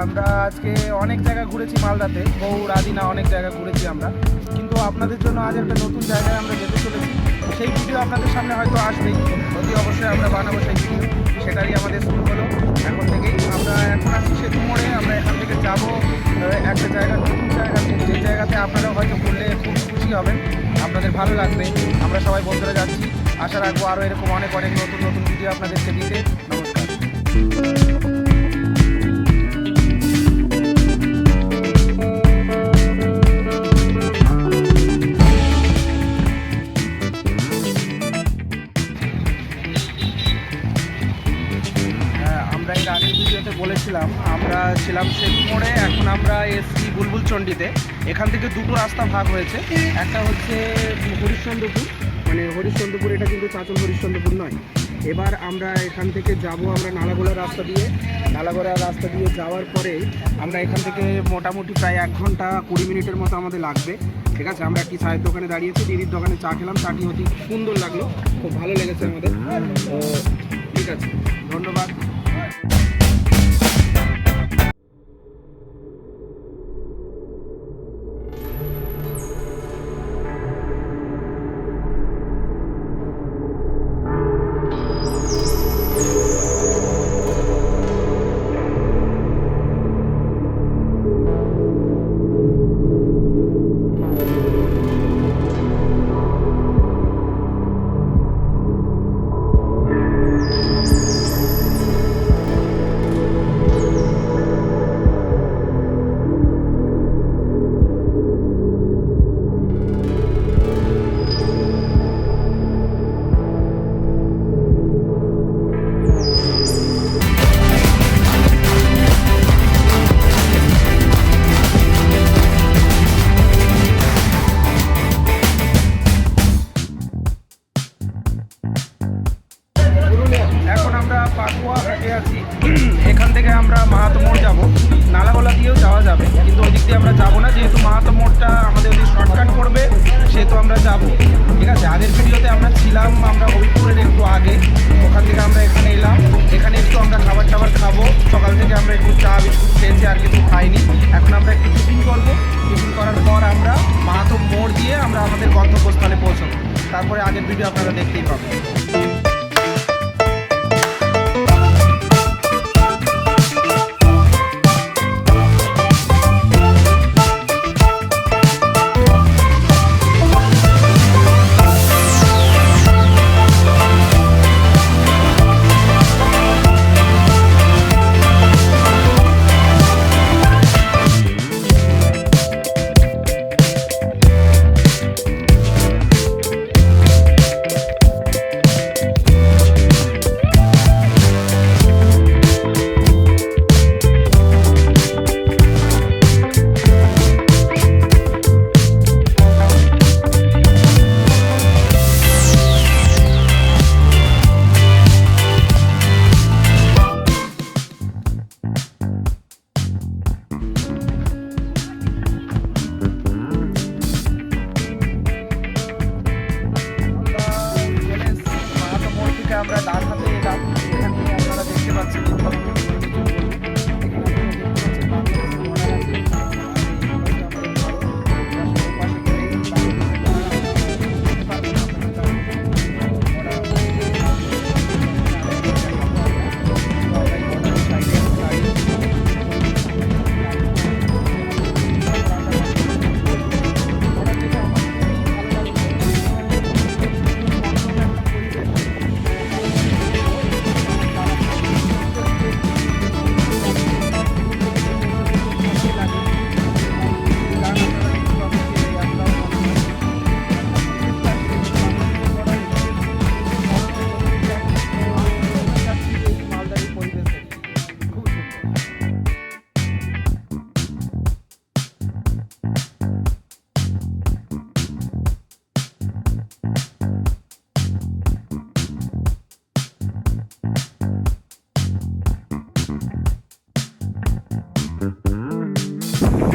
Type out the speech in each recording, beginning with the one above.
আমরা আজকে অনেক জায়গা ঘুরেছি মালদাতে। গৌড় আদিনা অনেক জায়গা ঘুরেছি আমরা। কিন্তু আপনাদের জন্য আজ একটা নতুন জায়গায় আমরা যেতে চলেছি। সেই ভিডিও আপনাদের সামনে হয়তো আসবেই অতি অবশ্যই আমরা বানাবো সেই ভিডিও। সেটারই আমাদের শুরু হলো। এখন থেকেই আমরা এখন আছি সেতু মোড়ে। আমরা এখান থেকে যাব একটা জায়গা, নতুন জায়গা যে জায়গাতে আপনারা হয়তো ঘুরলে খুব খুশি হবেন। আপনাদের ভালো লাগবে। আমরা সবাই বন্ধুরা যাচ্ছি। আশা রাখব আরও এরকম অনেক অনেক নতুন নতুন ভিডিও আপনাদেরকে দিতে। নমস্কার। ছিলাম সেতু মোড়ে এখন আমরা এসছি বুলবুল চণ্ডীতে এখান থেকে দুটো রাস্তা ভাগ হয়েছে। একটা হচ্ছে হরিশ্চন্দ্রপুর মানে হরিশ্চন্দ্রপুর এটা কিন্তু চাঁচল হরিশ্চন্দ্রপুর নয়। এবার আমরা এখান থেকে যাব আমরা নালাগোলা রাস্তা দিয়ে। নালাগোলা রাস্তা দিয়ে যাওয়ার পরে আমরা এখান থেকে মোটামুটি প্রায় এক ঘণ্টা কুড়ি মিনিটের মতো আমাদের লাগবে। ঠিক আছে, আমরা একটি চায়ের দোকানে দাঁড়িয়েছি, দিদির দোকানে চা খেলাম। চাটি অতি সুন্দর লাগল। খুব ভালো লেগেছে আমাদের। ঠিক আছে, ধন্যবাদ। ঠিক আছে, আগের ভিডিওতে আমরা ছিলাম, আমরা হবিপুরের একটু আগে। ওখান থেকে আমরা এখানে এলাম। এখানে একটু আমরা খাবার টাবার খাব। সকাল থেকে আমরা একটু চা, বিস্কুট খেয়েছি আর কিছু খাইনি। এখন আমরা একটু টিফিন করব। টিফিন করার পর আমরা মাহাতো মোড় দিয়ে আমরা আমাদের গন্তব্যস্থলে পৌঁছবো। তারপরে আগের ভিডিও আপনারা দেখতেই পাবেন।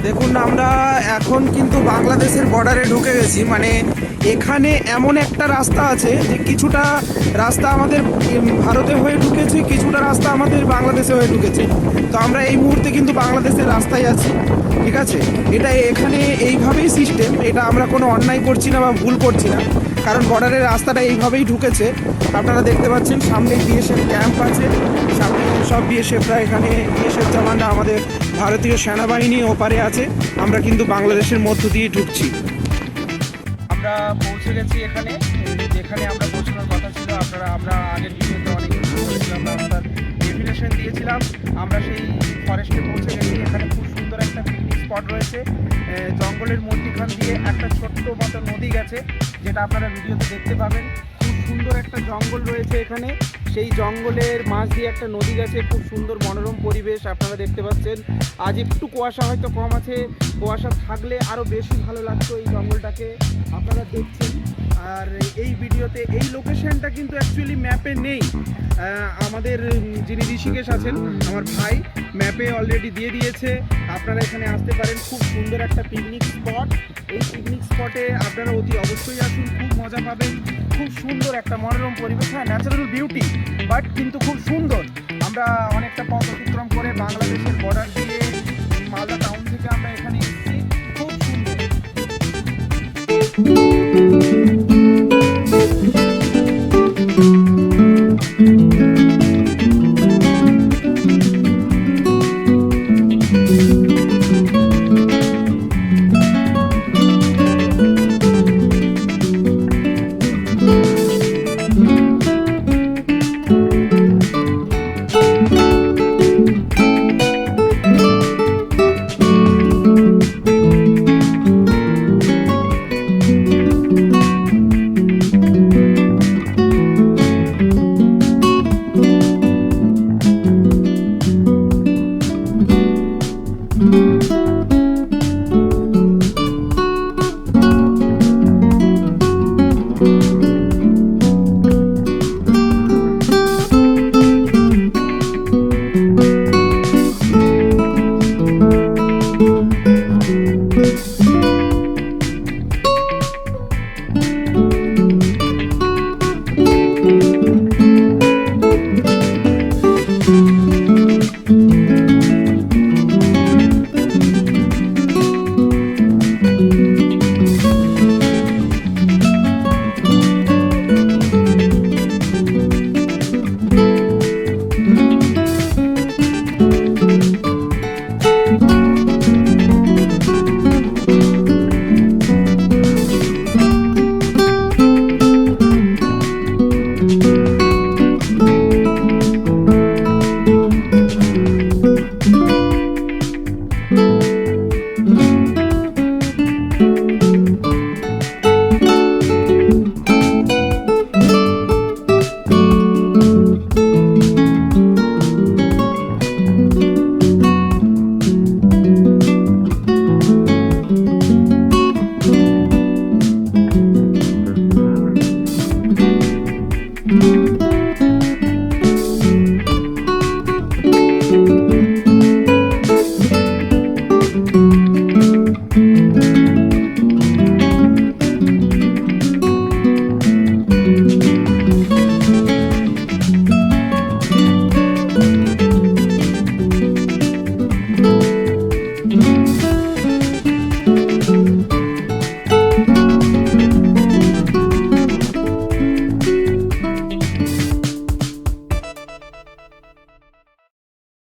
দেখুন আমরা এখন কিন্তু বাংলাদেশের বর্ডারে ঢুকে গেছি। মানে এখানে এমন একটা রাস্তা আছে যে কিছুটা রাস্তা আমাদের ভারতে হয়ে ঢুকেছে, কিছুটা রাস্তা আমাদের বাংলাদেশে হয়ে ঢুকেছে। তো আমরা এই মুহূর্তে কিন্তু বাংলাদেশের রাস্তায় আছি, ঠিক আছে? এটা এখানে এইভাবেই সিস্টেম এটা আমরা কোনো অন্যায় করছি না বা ভুল করছি না। কারণ বর্ডারের রাস্তাটা এইভাবেই ঢুকেছে। আপনারা দেখতে পাচ্ছেন সামনে বিএসএফ ক্যাম্প আছে সামনে সব বিএসএফরা এখানে বিএসএফ জওয়ানরা আমাদের ভারতীয় সেনাবাহিনী ওপারে আছে। আমরা কিন্তু বাংলাদেশের মধ্য দিয়ে ঢুকছি। আমরা পৌঁছে গেছি এখানে। যেখানে আমরা পৌঁছানোর কথা ছিল, আপনারা, আমরা আগের ভিডিওতে অনেক কিছু ডেফিনেশন দিয়েছিলাম। আমরা সেই ফরেস্টে পৌঁছে গেছি। এখানে খুব সুন্দর একটা পিকনিক স্পট রয়েছে। জঙ্গলের মধ্যিখান দিয়ে একটা ছোট্ট মতো নদী গেছে, যেটা আপনারা ভিডিওতে দেখতে পাবেন। খুব সুন্দর একটা জঙ্গল রয়েছে এখানে। সেই জঙ্গলের মাঝ দিয়ে একটা নদী গেছে, খুব সুন্দর মনোরম পরিবেশ আপনারা দেখতে পাচ্ছেন। আজ একটু কুয়াশা হয়তো কম আছে, কুয়াশা থাকলে আরও বেশি ভালো লাগতো এই জঙ্গলটাকে। আপনারা দেখছেন, আর এই ভিডিওতে এই লোকেশনটা কিন্তু অ্যাকচুয়ালি ম্যাপে নেই। আমাদের যিনি ঋষিকেশ আছেন, আমার ভাই ম্যাপে অলরেডি দিয়ে দিয়েছে। আপনারা এখানে আসতে পারেন, খুব সুন্দর একটা পিকনিক স্পট এই পিকনিক স্পটে আপনারা অতি অবশ্যই আসুন মজা পাবেন। খুব সুন্দর একটা মনোরম পরিবেশ হ্যাঁ ন্যাচারাল বিউটি বাট কিন্তু খুব সুন্দর। আমরা অনেকটা পথ অতিক্রম করে বাংলাদেশের বর্ডার দিয়ে মালদা টাউন থেকে আমরা এখানে এসেছি। খুব সুন্দর।